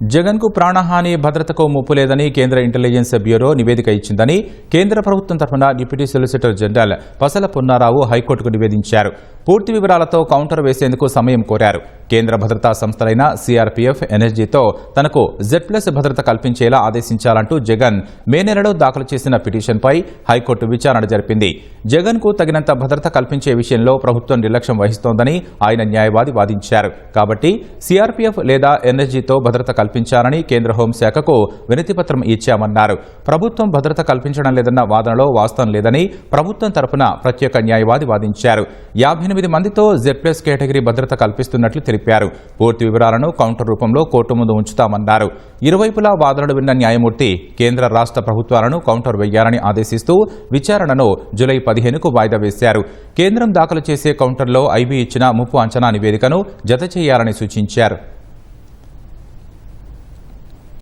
జగన్కు ప్రాణహాని భద్రతకు ముప్పు లేదని కేంద్ర ఇంటెలిజెన్స్ బ్యూరో నివేదిక ఇచ్చిందని కేంద్ర ప్రభుత్వం తరఫున deputy solicitor general Pasala Punnarao హైకోర్టుకు నివేదించారు. పూర్తి వివరాలతో కౌంటర్ వేసేందుకు సమయం కోరారు. కేంద్ర భద్రతా సంస్థలైన సీఆర్పీఎఫ్ ఎన్ఎస్జీతో తనకు జెడ్ ప్లస్ భద్రత కల్పించేలా ఆదేశించాలంటూ జగన్ మే నెలలో దాఖలు చేసిన పిటిషన్పై హైకోర్టు విచారణ జరిపింది. జగన్కు తగినంత భద్రత కల్పించే విషయంలో ప్రభుత్వం నిర్లక్ష్యం వహిస్తోందని ఆయన న్యాయవాది వాదించారు. కాబట్టి సీఆర్పీఎఫ్ లేదా ఎన్ఎస్జీతో భద్రత కల్పించాలని కేంద్ర హోంశాఖకు వినతిపత్రం ఇచ్చామన్నారు. ప్రభుత్వం భద్రత కల్పించడం లేదన్న వాదనలో వాస్తవం లేదని ప్రభుత్వం తరపున ప్రత్యేక న్యాయవాది వాదించారు. యాభై ఎనిమిది మందితో జెడ్ ప్లస్ కేటగిరీ భద్రత కల్పిస్తున్నట్లు తెలిపారు. పూర్తి వివరాలను కౌంటర్ రూపంలో కోర్టు ముందు ఉంచుతామన్నారు. ఇరువైపులా వాదనలు విన్న న్యాయమూర్తి కేంద్ర రాష్ట్ర ప్రభుత్వాలను కౌంటర్ వేయాలని ఆదేశిస్తూ విచారణను జులై పదిహేనుకు వాయిదా వేశారు. కేంద్రం దాఖలు చేసే కౌంటర్లో ఐబీ ఇచ్చిన ముప్పు అంచనా నివేదికను జత చేయాలని సూచించారు.